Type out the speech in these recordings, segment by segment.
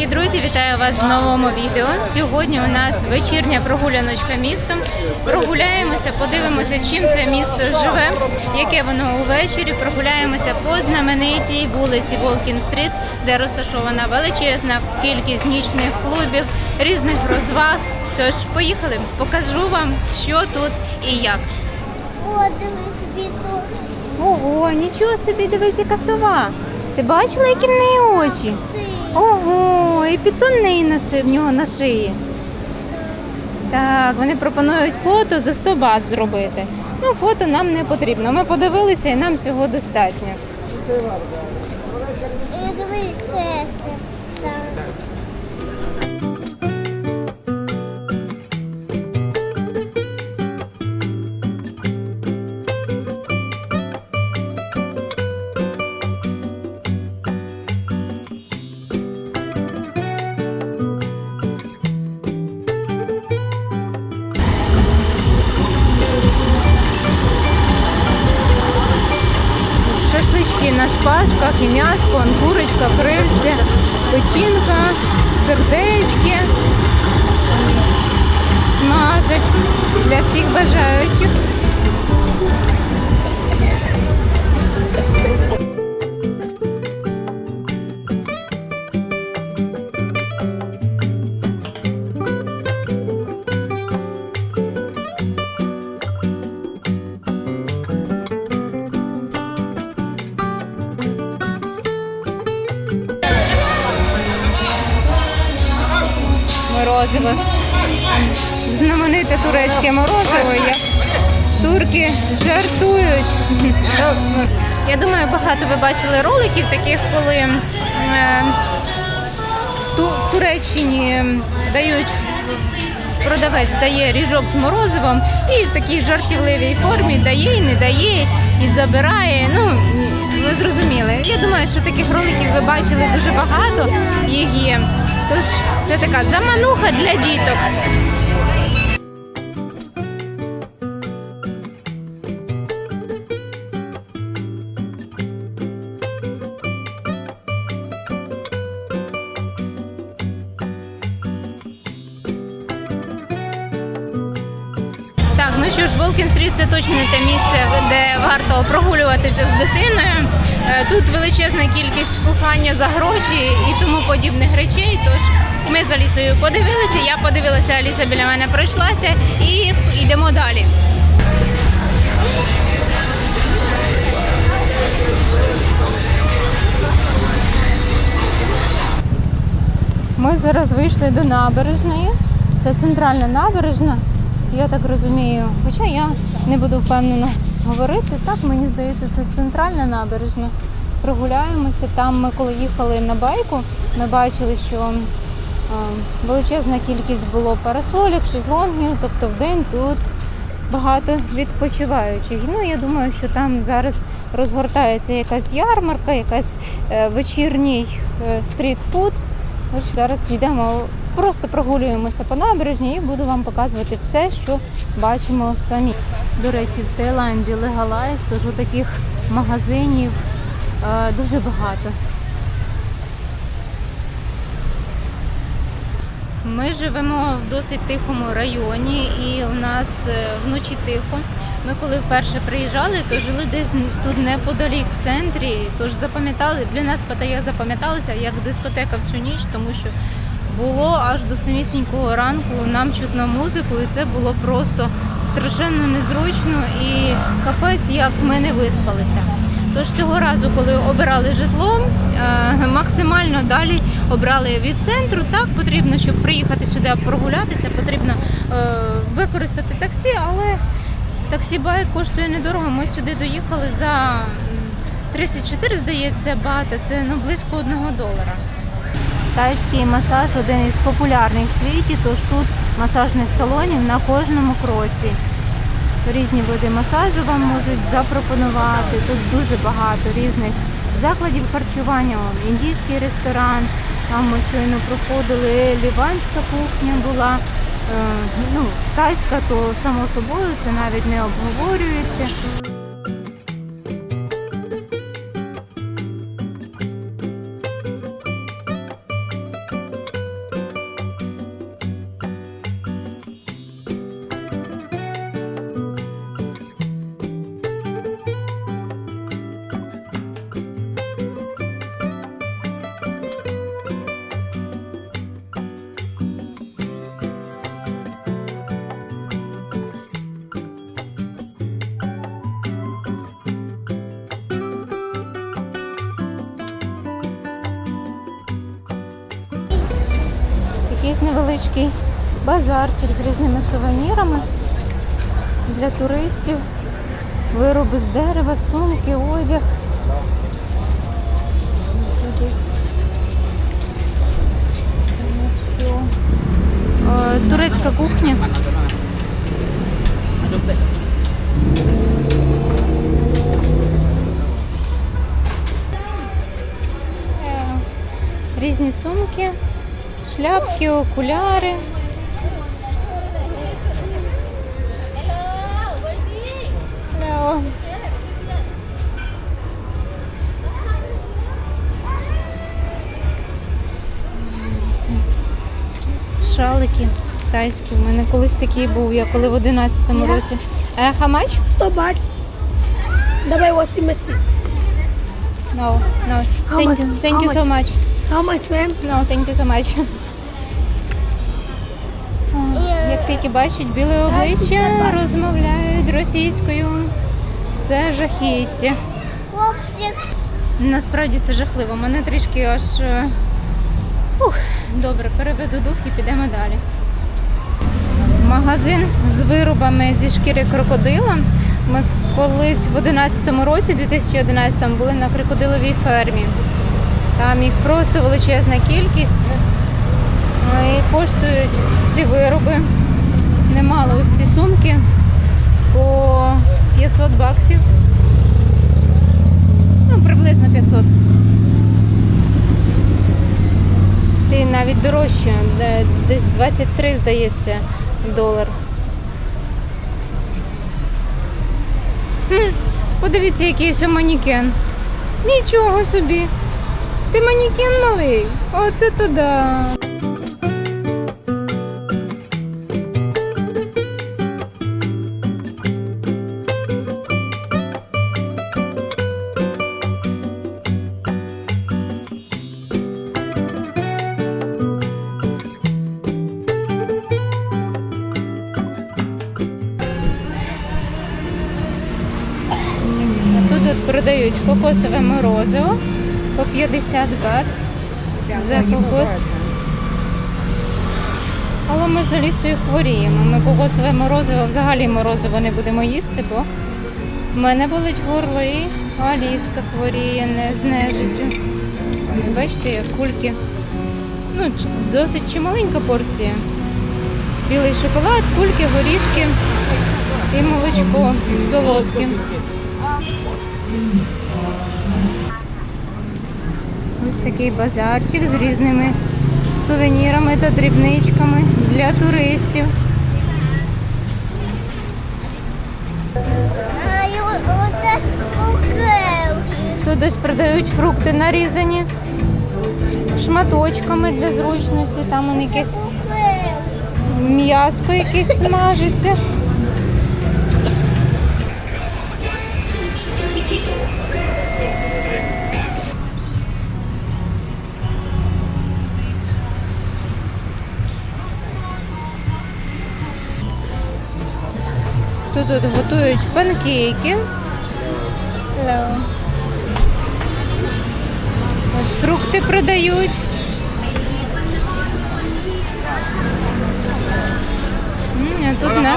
Такі друзі! Вітаю вас в новому відео. Сьогодні у нас вечірня прогуляночка містом. Прогуляємося, подивимося, чим це місто живе, яке воно увечері. Прогуляємося по знаменитій вулиці Волкін-стріт, де розташована величезна кількість нічних клубів, різних розваг. Тож поїхали, покажу вам, що тут і як. О, дивись. Ого, нічого собі, дивись, яка сова. Ти бачила, які в неї очі? Ого, і підтон на ши, в нього на шиї. Так, вони пропонують фото за 100 бат зробити. Ну, фото нам не потрібно. Ми подивилися і нам цього достатньо. Дивись, сестри. Шпажках і м'яско, анкурочка, крильця, печінка, сердечки. Смажать для всіх бажаючих. Морозиво. Знамените турецьке морозиво. Як турки жартують. Я думаю, багато ви бачили роликів таких, коли е, в, Ту- в Туреччині дають. Продавець дає ріжок з морозивом і в такій жартівливій формі дає і не дає, і забирає. Ну, ви зрозуміли. Я думаю, що таких роликів ви бачили дуже багато. Їх є. Тож це така замануха для діток. Так, ну що ж, Волкін Стріт це точно те місце, де варто прогулюватися з дитиною. Е, Тут величезна кількість кохання за гроші і тому подібних речей. Тож ми з Алісою подивилися. Я подивилася, Аліса біля мене пройшлася і йдемо далі. Ми зараз вийшли до набережної. Це центральна набережна, я так розумію. Хоча я не буду впевнено говорити. Так, мені здається, це центральна набережна. Прогуляємося. Там ми коли їхали на байку, ми бачили, що е, величезна кількість було парасолік, шезлонгів, тобто в день тут багато відпочиваючих. Ну, я думаю, що там зараз розгортається якась ярмарка, якась е, вечірній е, стрітфуд. Ж зараз йдемо, просто прогулюємося по набережні і буду вам показувати все, що бачимо самі. До речі, в Таїланді легалайз, тож у таких магазинів е, дуже багато. Ми живемо в досить тихому районі і у нас е, вночі тихо. Ми коли вперше приїжджали, то жили десь тут неподалік в центрі. Тож запам'ятали для нас Паттайя запам'яталася як дискотека всю ніч, тому що було аж до самісінького ранку нам чутно музику, і це було просто страшенно незручно і капець, як ми не виспалися. Тож цього разу, коли обирали житло, е, максимально далі обрали від центру. Так потрібно, щоб приїхати сюди прогулятися, потрібно е, використати таксі, але таксі байк коштує недорого. Ми сюди доїхали за 34, здається, бата. Це ну близько одного долара. Тайський масаж один із популярних в світі, тож тут масажних салонів на кожному кроці. Різні види масажу вам можуть запропонувати. Тут дуже багато різних закладів харчування. Індійський ресторан, там ми щойно проходили, ліванська кухня була. Е, Ну, тайська, то само собою це навіть не обговорюється. Невеличкий базарчик з різними сувенірами для туристів. Вироби з дерева, сумки, одяг. Шляпки, окуляри. Hello. Шалики тайські. У мене колись такий був, я коли в 11-му році. Е, much? 100 baht. Dabei was sie messen. No, no. Thank you. Thank you so much. How much, ma'am? No, thank you so much. Тільки бачать біле обличчя, розмовляють російською. Це жахіття. Насправді це жахливо. Мене трішки аж. е, Ух, добре, переведу дух і підемо далі. Магазин з виробами зі шкіри крокодила. Ми колись в 11 році, 2011 були на крокодиловій фермі. Там їх просто величезна кількість. І коштують ці вироби немало. Ось ці сумки по 500 баксів. Ну, приблизно 500. Ти навіть дорожче, десь 23, здається, долар. Подивіться, який ось манікен. Нічого собі. Ти манікен малий. Оце то продають кокосове морозиво по 50 бат за кокос. Але ми з Алісою хворіємо. Ми кокосове морозиво, взагалі морозиво не будемо їсти, бо в мене болить горло і Аліска хворіє не з нежиттю. Бачите, як кульки. Ну, досить чималенька порція. Білий шоколад, кульки, горішки і молочко солодке. Ось такий базарчик з різними сувенірами та дрібничками для туристів. Тут ось продають фрукти нарізані шматочками для зручності. Там вони якесь м'яско якесь смажиться. Тут тут готують панкейки. Hello. От фрукти продають. М, а Тут на,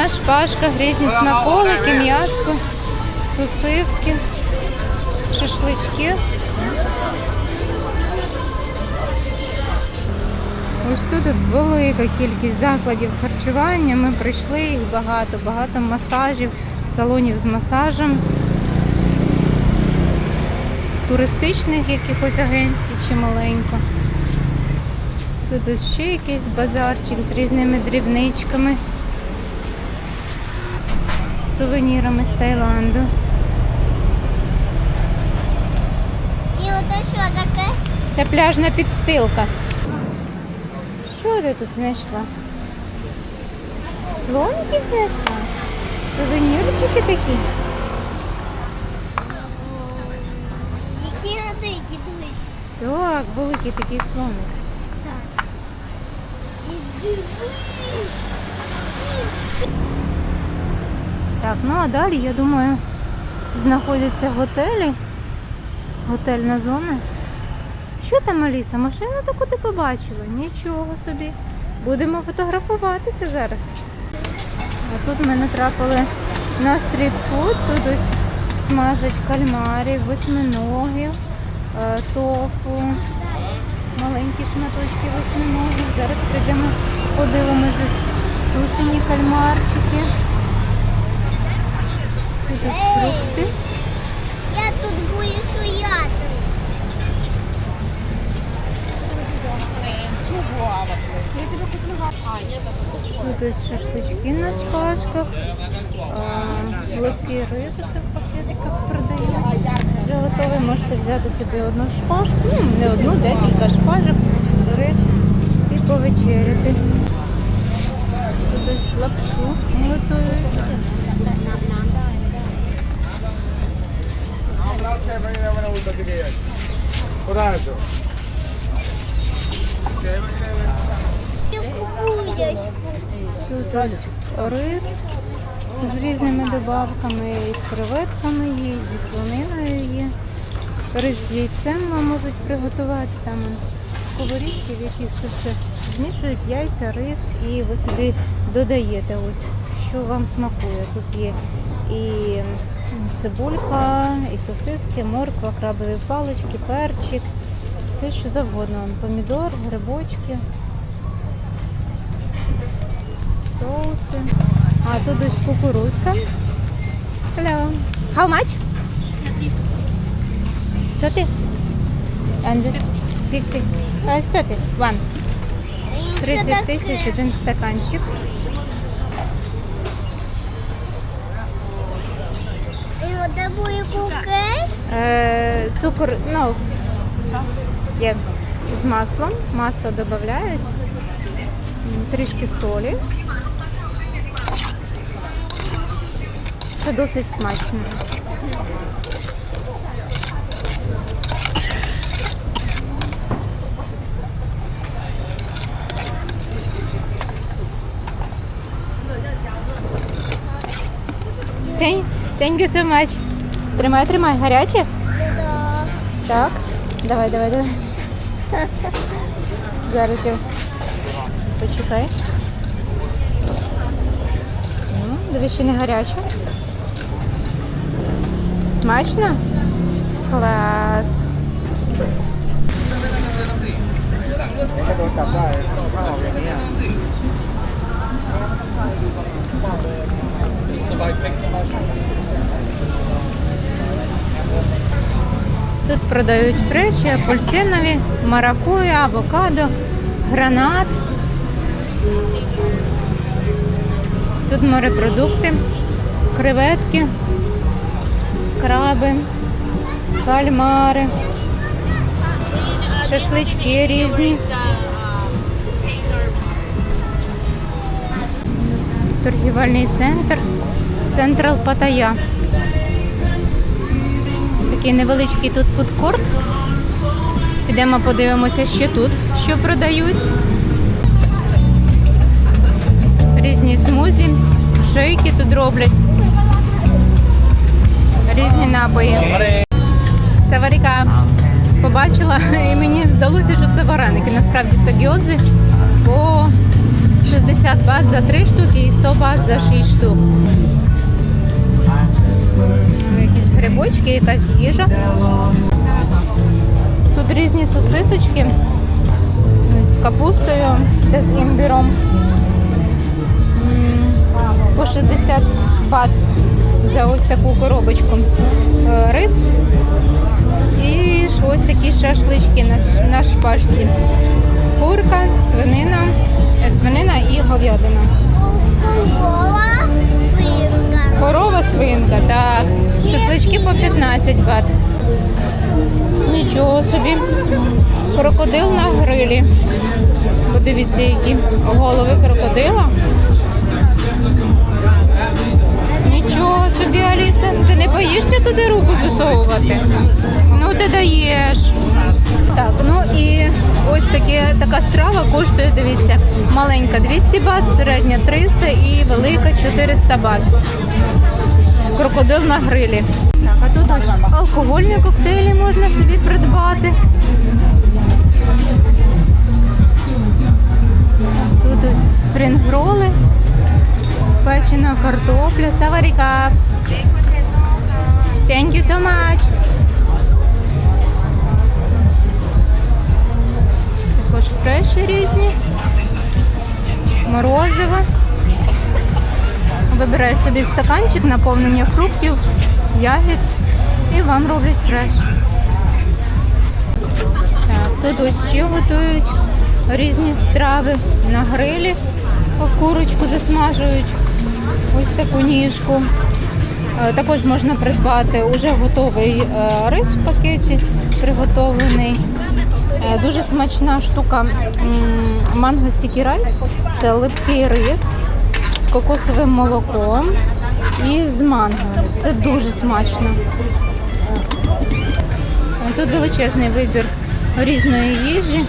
на шпажках різні смаколики, м'яско, сосиски, шашлички. Ось тут от велика кількість закладів харчування. Ми прийшли, їх багато, багато масажів, салонів з масажем, туристичних якихось агенцій чи маленько. Тут ось ще якийсь базарчик з різними дрібничками, з сувенірами з Таїланду. І оце що таке? Це пляжна підстилка. Що ти тут знайшла? Слоників знайшла? Сувенірчики такі? Які надиті дивись. Так, великий такий слоник. Так. І дивись. Так, ну а далі, я думаю, знаходяться готелі, готельна зона. Що там, Аліса? Машину таку ти побачила? Нічого собі. Будемо фотографуватися зараз. А тут ми натрапили на стрітфуд. Тут ось смажать кальмарів, восьминогів, е, тофу, маленькі шматочки восьминогів. Зараз прийдемо, подивимось ось сушені кальмарчики. Тут ось фрукти. Я тут буду стояти. Тут шашлички на шпажках, а, легкий рис оце в пакетиках продають. Вже готовий, можете взяти собі одну шпажку, ну не одну, декілька шпажок, рис і повечеряти. Тут ось лапшу готують. Купуєш. Тут ось рис з різними добавками, і з креветками є, і зі свининою є. Рис з яйцем вам можуть приготувати там сковорідки, в яких це все змішують яйця, рис, і ви собі додаєте ось, що вам смакує. Тут є і цибулька, і сосиски, морква, крабові палички, перчик, все що завгодно. Помідор, грибочки соуси. А тут ось кукурузка. Hello. How much? 30. And this 50. Uh, 30. One. 30 тисяч один стаканчик. І оце буде. Е, цукор, ну, є з маслом. Масло додають. Трішки солі. Це досить смачно. Thank, thank you so much. Тримай, тримай. Гаряче? Так. Давай, давай, давай. Зараз я почекай. Ну, Диві не гаряче. Смачно? Клас. Somebody picked them. Тут продають фреші, апельсинові, маракуя, авокадо, гранат. Тут морепродукти, креветки, краби, кальмари, шашлички різні. Торгівельний центр Централ Паттайя. Такий невеличкий тут фудкорт. Підемо подивимося ще тут, що продають. Різні смузі, шейки тут роблять. Різні напої. Це варіка побачила і мені здалося, що це вареники. Насправді це гьодзи по 60 бат за 3 штуки і 100 бат за 6 штук. Грибочки, якась їжа. Тут різні сосисочки з капустою та з імбіром. По 60 бат за ось таку коробочку. Е, Рис і ось такі шашлички на, на шпажці. Курка, свинина, е, свинина і говядина. Корова, свинка. Корова свинка, так. Шашлички по 15 бат. Нічого собі. Крокодил на грилі. Подивіться, які голови крокодила. Нічого собі, Аліса. Ти не боїшся туди руку засовувати? Ну ти даєш. Так, ну і ось таке, така страва коштує, дивіться, маленька 200 бат, середня 300 і велика 400 бат крокодил на грилі. Так, а тут аж алкогольні коктейлі можна собі придбати. Тут ось спрінгроли, печена картопля, саваріка. Thank you so much. Також фреші різні. Морозиво. Вибираю собі стаканчик, наповнення фруктів, ягід і вам роблять фреш. Так, тут ось ще готують різні страви на грилі. Курочку засмажують. Ось таку ніжку. Е, Також можна придбати уже готовий е, рис в пакеті, приготовлений. Е, Дуже смачна штука манго стікі райс. Це липкий рис з кокосовим молоком і з манго. Це дуже смачно. Тут величезний вибір різної їжі.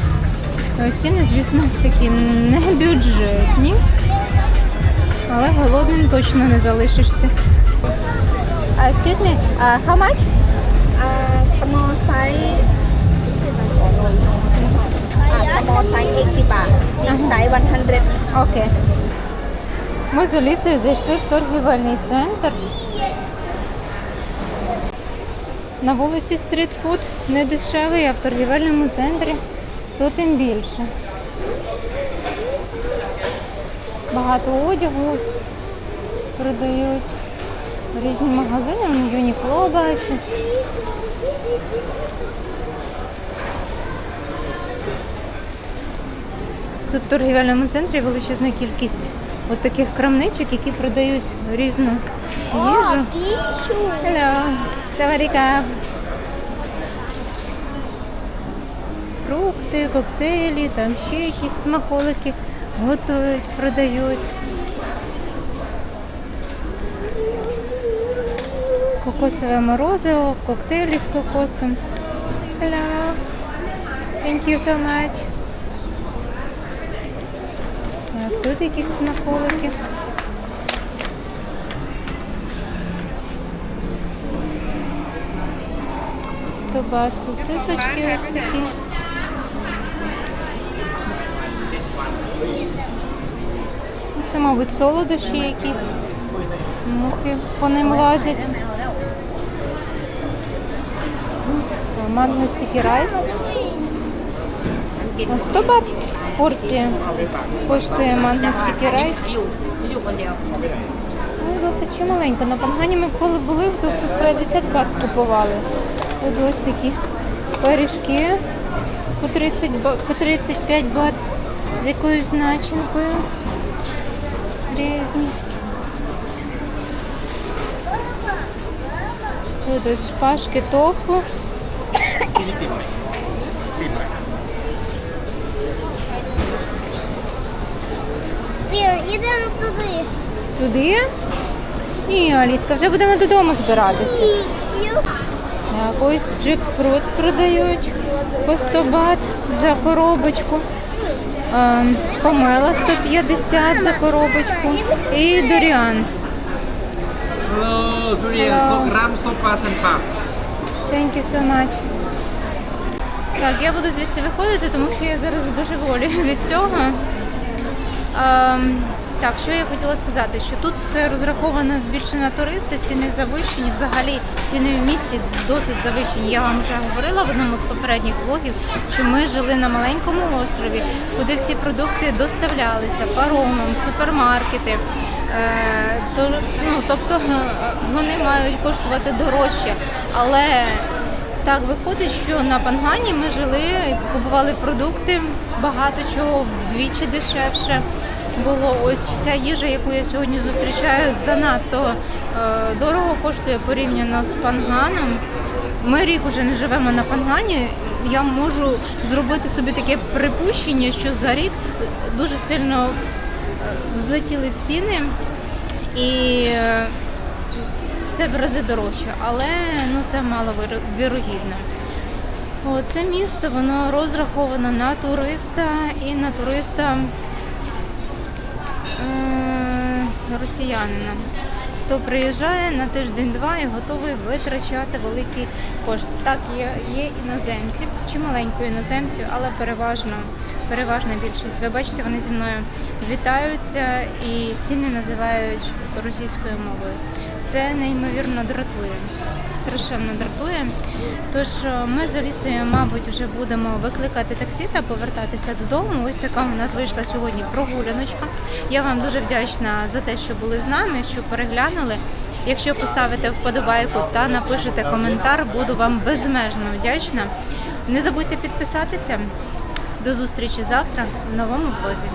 Ціни, звісно, такі не бюджетні, але голодним точно не залишишся. Uh, excuse me, uh, how much? Uh, small size. Uh, small size 80 baht. Big size 100. Окей. Ми з Алісою зайшли в торгівельний центр. На вулиці стрітфуд не дешевий, а в торгівельному центрі то тим більше. Багато одягу продають. Різні магазини, вон Юнікло бачу. Тут в торгівельному центрі величезна кількість от таких крамничок, які продають різну їжу. Hello. Фрукти, коктейлі, там ще якісь смаколики готують, продають. Кокосове морозиво, коктейлі з кокосом. Hello. Thank you so much. Тут якісь смаколики. Сто бат сосисочки ось такі. Це, мабуть, солодощі якісь. Мухи по ним лазять. Манго райс. А 100 бат порція коштує манго райс. Ну, досить чималенько. На Пангані ми коли були, то 50 бат купували. Тут ось такі пиріжки по 30 по 35 бат з якоюсь начинкою. Різні. Тут ось шпажки тофу. Ідемо туди. Туди. Ні, Аліска, вже будемо додому збиратися. І- Якийсь джекфрут продають по 100 бат за коробочку. Ем, Помела 150 за коробочку. І доріан. Hello, durian, 100 gram, 100% pak. Thank you so much. Так, я буду звідси виходити, тому що я зараз збожеволію від цього. Ем, так, що я хотіла сказати, що тут все розраховано більше на туристи, ціни завищені. Взагалі ціни в місті досить завищені. Я вам вже говорила в одному з попередніх блогів, що ми жили на маленькому острові, куди всі продукти доставлялися паромом, супермаркети. Е, то, ну, тобто вони мають коштувати дорожче, але так виходить, що на Пангані ми жили, купували продукти, багато чого вдвічі дешевше було. Ось вся їжа, яку я сьогодні зустрічаю, занадто е, дорого коштує порівняно з Панганом. Ми рік уже не живемо на Пангані. Я можу зробити собі таке припущення, що за рік дуже сильно е, взлетіли ціни і е, все в рази дорожче, але ну це мало вірогідно. Це місто воно розраховано на туриста і на туриста е, росіянина. Хто приїжджає на тиждень-два і готовий витрачати великий кошт. Так, є, є іноземці, чималенько іноземців, але переважно переважна більшість. Ви бачите, вони зі мною вітаються і ціни називають російською мовою. Це неймовірно дратує, страшенно дратує. Тож е, ми з Алісою, мабуть, вже будемо викликати таксі та повертатися додому. Ось така у нас вийшла сьогодні прогуляночка. Я вам дуже вдячна за те, що були з нами, що переглянули. Якщо поставите вподобайку та напишете коментар, буду вам безмежно вдячна. Не забудьте підписатися. До зустрічі завтра в новому блозі.